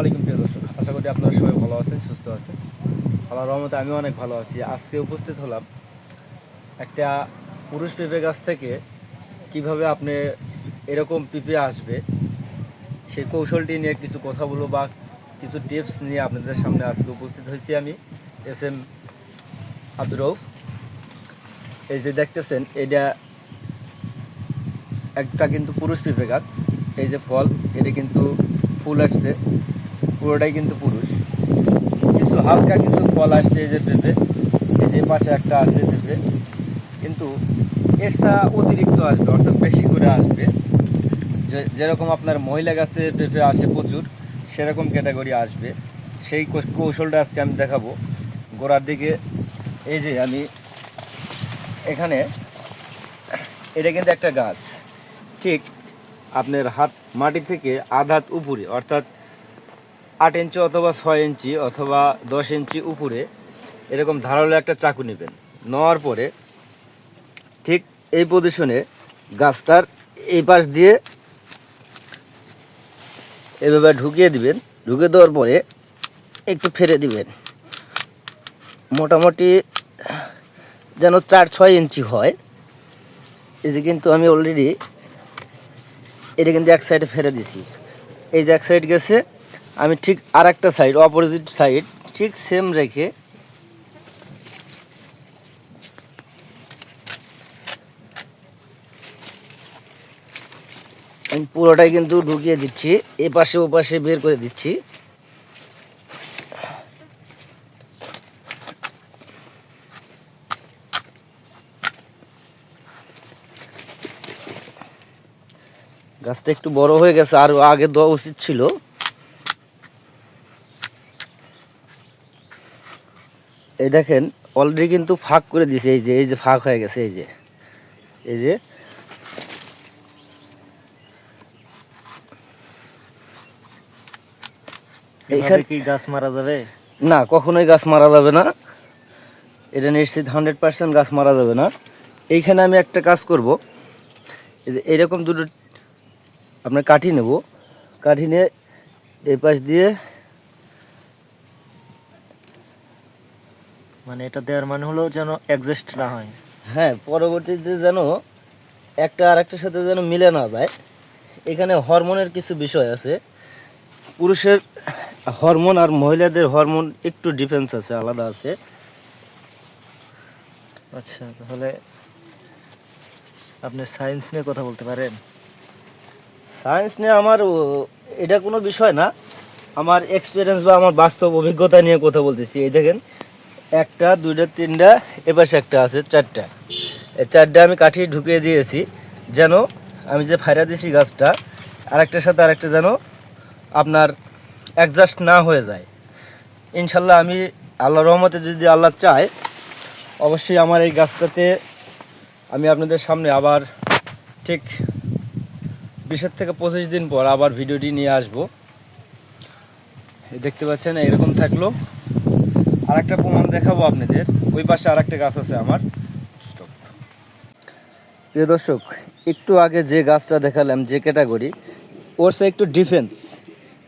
আলাইকুম প্রিয় দর্শক, আশা করি আপনারা সবাই ভালো আছেন, সুস্থ আছেন। আল্লাহ রহমতে আমি অনেক ভালো আছি। আজকে উপস্থিত হলাম একটা পুরুষ পেঁপে গাছ থেকে কীভাবে আপনি এরকম পেঁপে আসবে, সেই কৌশলটি নিয়ে কিছু কথা বলব বা কিছু টিপস নিয়ে আপনাদের সামনে আজকে উপস্থিত হয়েছি আমি, এস এম আব্দুর রউফ। এই যে দেখতেছেন, এটা একটা কিন্তু পুরুষ পেঁপে গাছ এই যে ফল, এটা কিন্তু ফুল আসছে। পুরোটাই কিন্তু পুরুষ। কিছু হালকা কিছু ফল আসছে এই যে পেঁপে এই যে পাশে একটা আছে পেঁপে কিন্তু এসা অতিরিক্ত আসবে, অর্থাৎ বেশি করে আসবে। যেরকম আপনার মহিলা গাছে পেঁপে আসে প্রচুর, সেরকম ক্যাটাগরি আসবে। সেই কৌশলটা আজকে আমি দেখাবো। গোড়ার দিকে, এই যে আমি এখানে, এটা কিন্তু একটা গাছ। ঠিক আপনার হাত, মাটি থেকে আধ হাত উপরে, অর্থাৎ আট ইঞ্চি অথবা ছয় ইঞ্চি অথবা দশ ইঞ্চি উপরে এরকম ধারালো একটা চাকু নেবেন। নেওয়ার পরে ঠিক এই পজিশনে গাছটার এই পাশ দিয়ে এভাবে ঢুকিয়ে দিবেন। ঢুকে দেওয়ার পরে একটু ফেরে দিবেন। মোটামুটি যেন চার ছয় ইঞ্চি হয়। এই যে কিন্তু আমি অলরেডি এটা কিন্তু এক সাইডে ফেলে দিছি। এই যে এক সাইড গেছে আমি ঠিক আর একটা সাইড অপোজিট সাইড ঠিক সেম রেখে আমি পুরোটাই কিন্তু ঢুকিয়ে দিচ্ছি এ পাশে ও পাশে বের করে দিচ্ছি। গাছটা একটু বড় হয়ে গেছে, আর আগে দেওয়া উচিত ছিল। এই দেখেন অলরেডি কিন্তু ফাঁক করে দিছে এই যে এই যে ফাঁক হয়ে গেছে এই যে। এই যে। এইখানে কি গাছ মারা যাবে? না কখনোই গাছ মারা যাবে না। এটা নিশ্চিত হান্ড্রেড পার্সেন্ট গাছ মারা যাবে না। এইখানে আমি একটা কাজ করব। এই যে এরকম দুটো আপনার কাঠি নেব। কাঠি নিয়ে এই পাশ দিয়ে মানে এটা দেওয়ার মানে হলো যেন অ্যাডজাস্ট না হয়। হ্যাঁ পরবর্তীতে যেন একটা আর একটার সাথে যেন মিলে না যায়। এখানে হরমোনের কিছু বিষয় আছে। পুরুষের হরমোন আর মহিলাদের হরমোন একটু ডিফারেন্স আছে আলাদা আছে। আচ্ছা তাহলে আপনি সায়েন্স নিয়ে কথা বলতে পারেন? সায়েন্স নিয়ে আমার এটা কোনো বিষয় না। আমার এক্সপিরিয়েন্স বা আমার বাস্তব অভিজ্ঞতা নিয়ে কথা বলতেছি এই দেখেন। একটা, দুইটা, তিনটা, এপাশে একটা আছে, চারটা। এই চারটা আমি কাঠি ঢুকিয়ে দিয়েছি, যেন আমি যে ফাইরা দিয়েছি গাছটা, আরেকটার সাথে আরেকটা যেন আপনার অ্যাডজাস্ট না হয়ে যায়। ইনশাল্লাহ আমি আল্লাহ রহমতে যদি আল্লাহ চায়, অবশ্যই আমার এই গাছটাতে আমি আপনাদের সামনে আবার ঠিক বিশের থেকে পঁচিশ দিন পর আবার ভিডিওটি নিয়ে আসব। দেখতে পাচ্ছেন এরকম থাকল। আর একটা প্রমাণ দেখাবো আপনাদের। ওই পাশে আর একটা গাছ আছে আমার। প্রিয় দর্শক, একটু আগে যে গাছটা দেখালাম যে ক্যাটাগরি, ওর সে একটু ডিফেন্স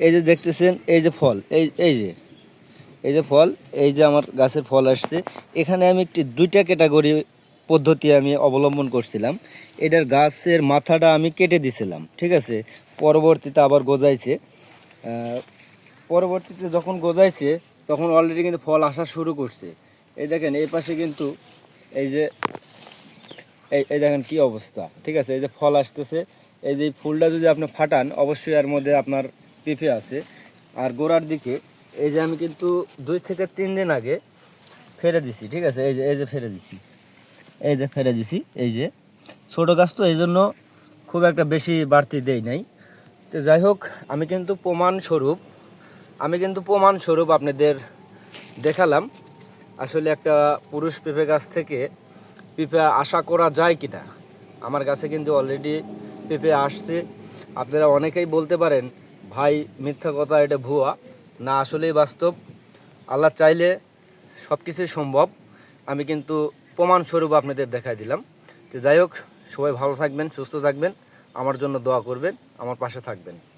এই যে দেখতেছেন, এই যে ফল, এই এই যে এই যে ফল, এই যে আমার গাছে ফল আসছে। এখানে আমি একটি দুইটা ক্যাটাগরি পদ্ধতি আমি অবলম্বন করছিলাম। এটার গাছের মাথাটা আমি কেটে দিছিলাম, ঠিক আছে? পরবর্তীতে আবার গজাইছে। পরবর্তীতে যখন গজাইছে তখন অলরেডি কিন্তু ফল আসা শুরু করছে। এই দেখেন, এই পাশে কিন্তু এই যে, এই এই দেখেন কি অবস্থা, ঠিক আছে? এই যে ফল আসতেছে, এই যে ফুলটা যদি আপনি ফাটান, অবশ্যই এর মধ্যে আপনার পেঁপে আছে। আর গোড়ার দিকে, এই যে আমি কিন্তু দুই থেকে তিন দিন আগে ফেরে দিছি, ঠিক আছে? এই যে এই যে ফেরে দিছি, এই যে ফেরে দিছি, এই যে। ছোটো গাছ তো এই জন্য খুব একটা বেশি বাড়তি দেই নাই। তো যাই হোক, আমি কিন্তু প্রমাণ স্বরূপ আমি কিন্তু প্রমাণ স্বরূপ আপনাদের দেখালাম। আসলে একটা পুরুষ পেঁপে গাছ থেকে পেঁপে আশা করা যায় কিনা? আমার কাছে কিন্তু অলরেডি পেঁপে আসছে। আপনারা অনেকেই বলতে পারেন, ভাই, মিথ্যা কথা, এটা ভুয়া। না, আসলেই বাস্তব। আল্লাহ চাইলে সব কিছুই সম্ভব। আমি কিন্তু প্রমাণস্বরূপ আপনাদের দেখাই দিলাম। তো যাই হোক, সবাই ভালো থাকবেন, সুস্থ থাকবেন। আমার জন্য দোয়া করবেন, আমার পাশে থাকবেন।